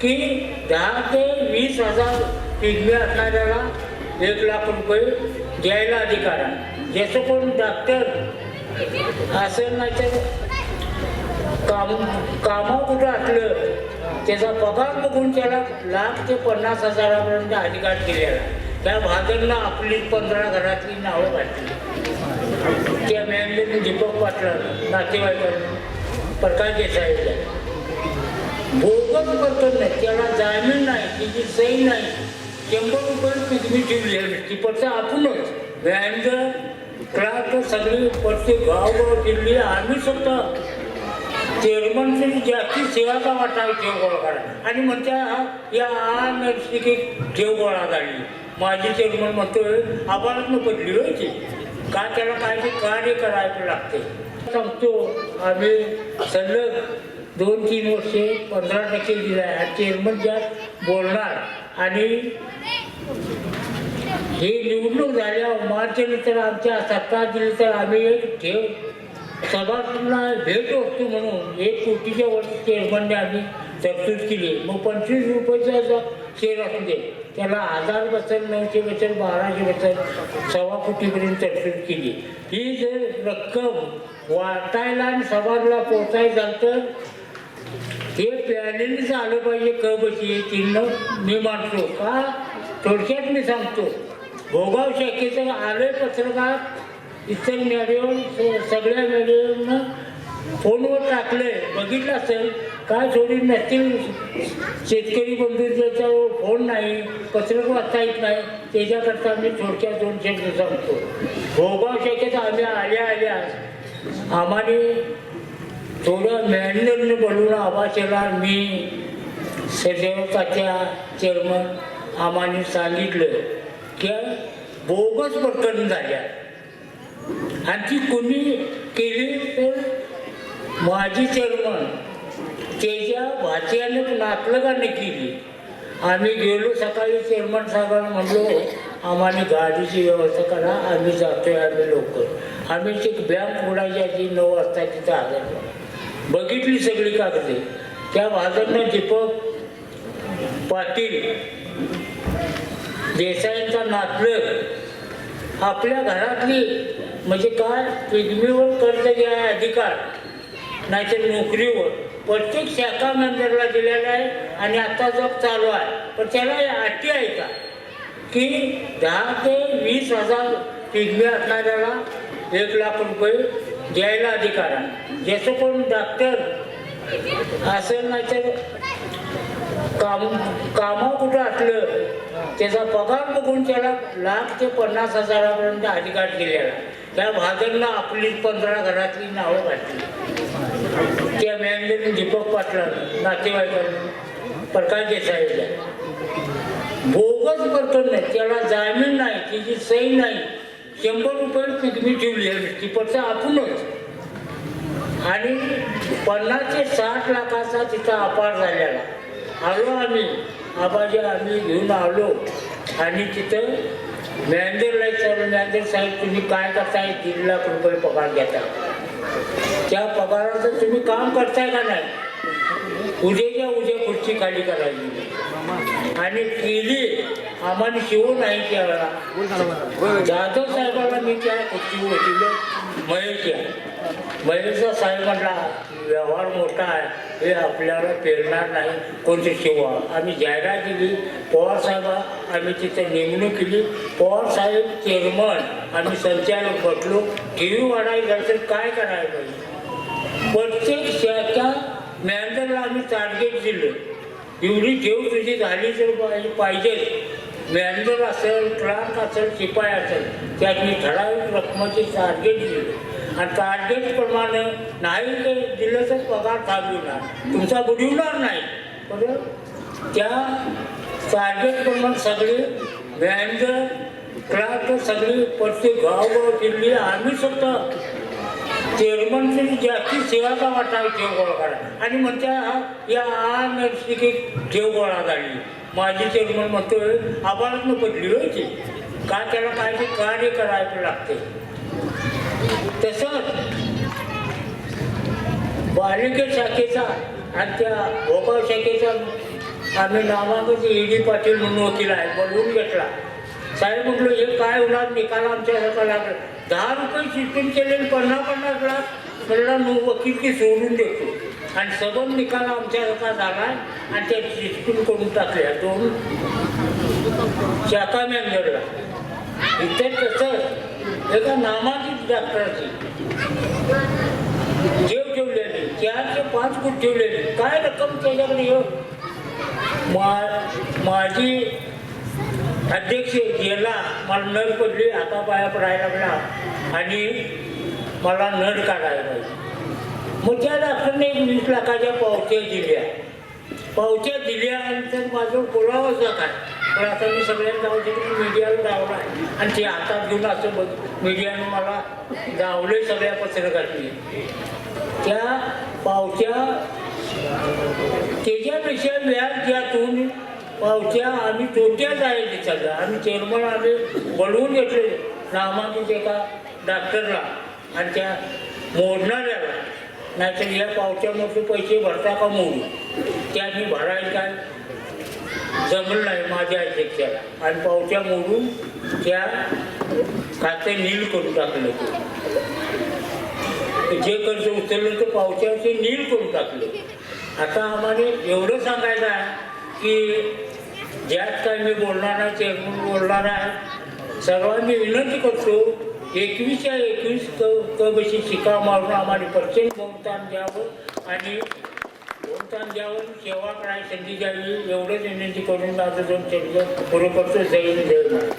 की दहा ते वीस हजार पिगवे असणाऱ्याला एक लाख रुपये द्यायला अधिकार आहे. ज्याचं कोण डॉक्टर असेल नाही तर काम कामं कुठं असलं त्याचा पगार बघून त्याला लाख ते पन्नास हजारापर्यंत अधिकार दिलेला त्या भागांना आपली पंधरा घरातली नावं घातली. त्या मॅनले दीपक पाटला नातेवाईकांनी प्रकाश देसाईला. भोगत करतो नाही त्याला जामीन नाही तिची सही नाही. शंभर रुपये पिकमी ठेवली आहे ती पडतं आपणच. व्यायाम क्लास सगळी प्रत्येक गावगाव ठेवली. आम्ही स्वतः चेअरमनची जास्ती सेवाचा वाटा ठेव गोळा करा आणि म्हणत्या या नैसर्गिक ठेव गोळा झाली. माझी चेअरमन म्हणतोय आबाळात पडली होय का त्याला काय ते कार्य करायला लागते? सांगतो आम्ही सलग दोन तीन वर्षे पंधरा टक्के दिला आहे. चेअरमन ज्या बोलणार आणि हे निवडणूक झाल्यावर मार्च तर आमच्या सत्ता दिली तर आम्ही एक ठेव सभासदांना भेट असतो म्हणून एक कोटीच्या वरती चेअरमनने आम्ही तरतूद केली. मग पंचवीस रुपयाचा शेअर असू दे त्याला हजार बसेल नऊशे बसेल बाराशे बसेल सव्वा कोटीपर्यंत तरतूद केली. ही जर रक्कम वाटायला आणि समाजला पोचायला तर हे पॅनेलच आलं पाहिजे क बशी चिन्ह मी मानतो. का? थोडक्यात मी सांगतो. भोगाव शाखेचं आलंय पत्रकार इतर मीडियावर सगळ्या मीडियावरनं फोनवर टाकलंय. बघितलं असेल काय थोडी नसतील शेतकरी बंधूंचा फोन नाही पत्रक वाचता येत नाही. त्याच्याकरता मी थोडक्यात दोन शब्द सांगतो. भोगाव शाखेत आम्ही आल्या आल्या आम्हाला थोडं मॅन्युअल बनवून आवाज येणार मी. सदैवताच्या चेअरमन आम्हाने सांगितलं की बोगस प्रकरण झाल्या. आणि ती कुणी केली तर माझी चेअरमन त्याच्या भाच्याने नातलगाने केली. आम्ही गेलो सकाळी चेअरमन साहेबांना म्हणलो आम्हाला गाडीची व्यवस्था करा आम्ही जातोय आम्ही लवकर. आम्ही ती बँक उडायची नऊ वाजता तिथं आलो बघितली सगळी कागदे. त्या भागातनं दीपक पाटील देसाईंचा नातलं आपल्या घरातली म्हणजे काय? पिगमीवर कर्ज घ्या अधिकार नाहीतर नोकरीवर. प्रत्येक शाखा मेंबरला दिलेला आहे आणि आता जग चालू आहे. पण त्याला अटी आहे का? की दहा ते वीस हजार पिगमी असणाऱ्याला एक लाख रुपये द्यायला अधिकार आहे. ज्याचं कोण डॉक्टर असेल नाही तर काम कामं कुठं असलं त्याचा पगार बघून त्याला लाख ते पन्नास हजारापर्यंत अधिकार दिलेला त्या भागांना आपली पंधरा घरातली नावं घातली. त्या मॅनेजर दीपक पाटला नातेवाईकांनी प्रकाश देसाईला बोगस प्रकरण नाही त्याला जामीन नाही तिची सही नाही. शंभर रुपये तुम्ही ठेवली आहे ती आपणच. आणि पन्नास ते साठ लाखाचा तिथं अपार झालेला. आलो आम्ही. आबाजी आम्ही घेऊन आलो. आणि तिथं मॅनेजरला विचारलं मॅनेजर साहेब तुम्ही काय करताय? दीड लाख रुपये पगार घेता. त्या पगाराचं तुम्ही काम करताय का नाही? उद्याच्या उद्या खुर्ची खाली करायची. आणि केली. आम्हाला शिवून नाही त्यावेळेला जाधव साहेबांना मी त्या खुर्चीवर बसवलं महेशचा साहेब म्हटला व्यवहार मोठा आहे. हे आपल्याला पेरणार नाही. कोणते शिवा? आम्ही जाहिरात दिली. पवार साहेबा आम्ही तिथे नेमणूक केली. पवार साहेब चेअरमन. आम्ही संचालक बसलो टी व्ही वाढायला तर काय करायला पाहिजे प्रत्येक शाखा मॅनेजरला आम्ही टार्गेट दिलं. एवढी ठेव तुझी झाली तर पाहिजे पाहिजे. मॅनेजर असेल क्लार्क असेल शिपाई असेल त्यांनी ठराविक रकमेचे टार्गेट दिले. आणि टार्गेटप्रमाणे नाही तर दिलं तर पगार थांबविणार. तुमचा बुडविणार नाही. बरोबर त्या टार्गेटप्रमाणे सगळे मॅनेजर क्लार्क सगळी प्रत्येक गावगाव दिल्ली आम्ही स्वतः चेअरमनची जास्ती सेवाचा वाटा आहे ठेव गोळा करा आणि म्हणत्या या नैसर्गिक ठेव गोळा झाली. माझी चेअरमन म्हणतोय आबाळातनं पडली होती का त्याला काय ते कार्य करायचं लागते? तसंच बालिके शाखेचा आणि त्या भोपाळ शाखेचा आम्ही नामामध्ये ईडी पाटील म्हणून वकील आहे बोलवून घेतला. साहेब म्हटलं हे काय होणार? निकाल आमच्या लागला. दहा रुपये शिटून केले पन्नास पन्नास लाख म्हणला नु सोडून देतो. आणि सबन निकाल आमच्यासारखा झाला आणि त्या शिटून करून टाकल्या दोन चाका मॅनेजरला इथे तसंच एका नामांकित डॉक्टरची. जेव ठेवलेली. चार ते पाच फूट ठेवलेली. काय रक्कम त्याच्याकडे येऊ? मा माझी अध्यक्ष गेला. मला नळ पडली. आता पाया पडायला लागला आणि मला नळ काढायला पाहिजे. मग त्या डॉक्टरने एक वीस लाखाच्या पावत्या दिल्या. पावत्या दिल्यानंतर माझं बोलावंच काय पण आता मी सगळ्यांना गावच्या मीडियाला डावला आणि ते हातात घेऊन असं बघ मीडियाने मला जावले सगळ्या पत्रकारांनी त्या पावत्या त्याच्यापेक्षा व्याज ज्यातून पावत्या आम्ही तोट्या आहे तिथं आम्ही चेअरमन आम्ही बनवून घेतले. नामांकित एका डॉक्टरला आणि त्या मोडणाऱ्याला नाहीतर या पावत्यामध्ये पैसे भरता का मोडू? त्यांनी भरायला काय? जमलं नाही माझ्या अध्यक्षाला. आणि पावच्या मोडून त्या खाते नील करून टाकलं ते. जे कर्ज उचललं ते पावत्याचे नील करून टाकलं. आता आम्हाला एवढं सांगायचं आहे की ज्यात काय मी बोलणार नाही चेअरमन बोलणार आहे. सर्वांनी विनंती करतो एकवीसच्या एकवीस क कबशी शिका मारून आम्हाला प्रचंड बहुतान द्यावं आणि बहुतान द्यावं सेवा करायला संधी द्यावी एवढंच विनंती करून माझं दोन शब्द पुरं करतो. जय हिंद,